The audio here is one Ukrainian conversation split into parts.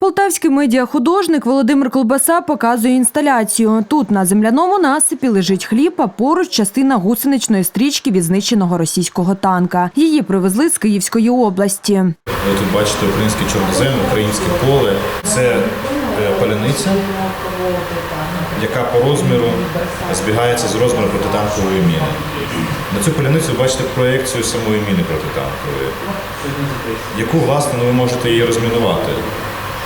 Полтавський медіахудожник Володимир Колбаса показує інсталяцію. Тут на земляному насипі лежить хліб, а поруч частина гусеничної стрічки від знищеного російського танка. Її привезли з Київської області. Ви тут бачите український чорнозем, українське поле. Це е, паляниця, яка по розміру збігається з розміром протитанкової міни. На цю паляницю ви бачите проєкцію самої міни протитанкової, яку, власне, ви можете її розмінувати.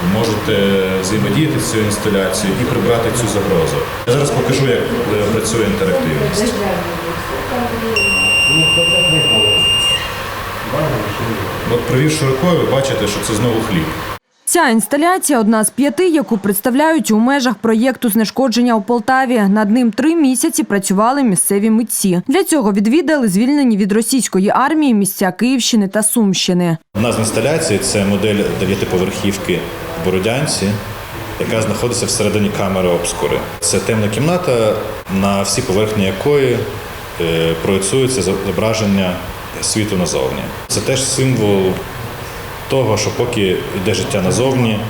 Ви можете взаємодіяти з цією інсталяцією і прибрати цю загрозу. Я зараз покажу, як е, працює інтерактивність. От провівши рукою, ви бачите, що це знову хліб. Ця інсталяція одна з п'яти, яку представляють у межах проєкту знешкодження у Полтаві. Над ним три місяці працювали місцеві митці. Для цього відвідали звільнені від російської армії місця Київщини та Сумщини. Одна з інсталяцій це модель дев'ятиповерхівки Бородянці, яка знаходиться всередині камери обскури. Це темна кімната, на всі поверхні якої е, проєцюється зображення світу назовні. Це теж символ того, що поки йде життя назовні,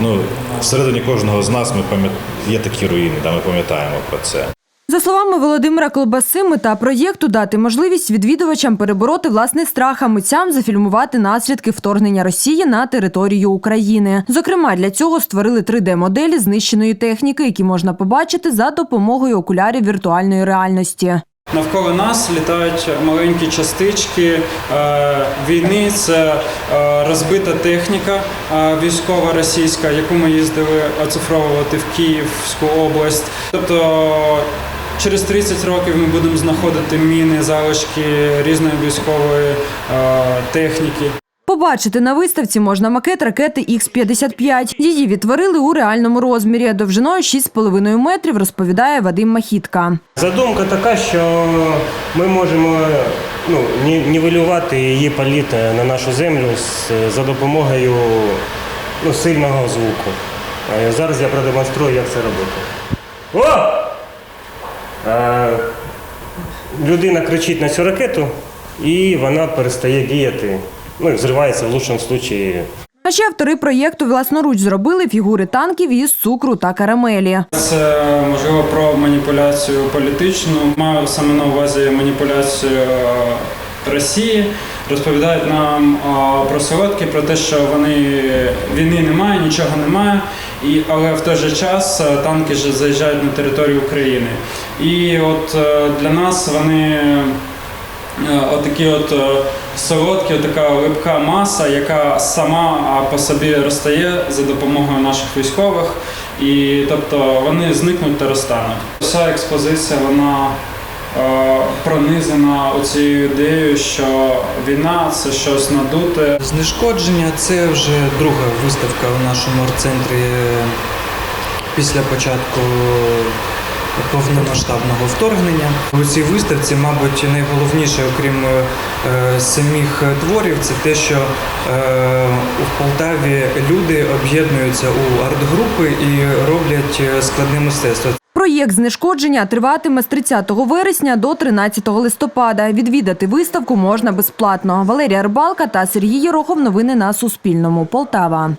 ну, всередині кожного з нас ми пам'ят... є такі руїни, да, ми пам'ятаємо про це. Словами Володимира Колбаси, мета проєкту дати можливість відвідувачам перебороти власний страх, а митцям зафільмувати наслідки вторгнення Росії на територію України. Зокрема, для цього створили 3D-моделі знищеної техніки, які можна побачити за допомогою окулярів віртуальної реальності. Навколо нас літають маленькі частички е, війни. Це е, розбита техніка е, військова російська, яку ми їздили оцифровувати в Київську область. Тобто через 30 років ми будемо знаходити міни, залишки різної військової е, техніки. Побачити на виставці можна макет ракети Х-55. Її відтворили у реальному розмірі. Довжиною 6,5 метрів, розповідає Вадим Махітка. Задумка така, що ми можемо ну, нівелювати її політ на нашу землю за допомогою ну, сильного звуку. Зараз я продемонструю, як це робити. О! Е, людина кричить на цю ракету, і вона перестає діяти. Ну, і взривається в лучшому випадку А ще автори проєкту власноруч зробили фігури танків із цукру та карамелі. Це можливо про маніпуляцію політичну. Маю саме на увазі маніпуляцію е, Росії. Розповідають нам е, про солодкі, про те, що вони війни немає, нічого немає. І, але в той же час танки ж заїжджають на територію України. І от е, для нас вони Е, Отакі от е, солодкі, така липка маса, яка сама по собі розтає за допомогою наших військових, і тобто вони зникнуть та розтануть. Вся експозиція вона е, пронизана оцією ідеєю, що війна це щось надуте, Знешкодження це вже друга виставка в нашому арт-центрі після початку повномасштабного вторгнення. У цій виставці, мабуть, найголовніше, окрім е, самих творів, це те, що е, у Полтаві люди об'єднуються у арт-групи і роблять е, складне мистецтво. Проєкт знешкодження триватиме з 30 вересня до 13 листопада. Відвідати виставку можна безплатно. Валерія Рибалка та Сергій Єрохов. Новини на Суспільному. Полтава.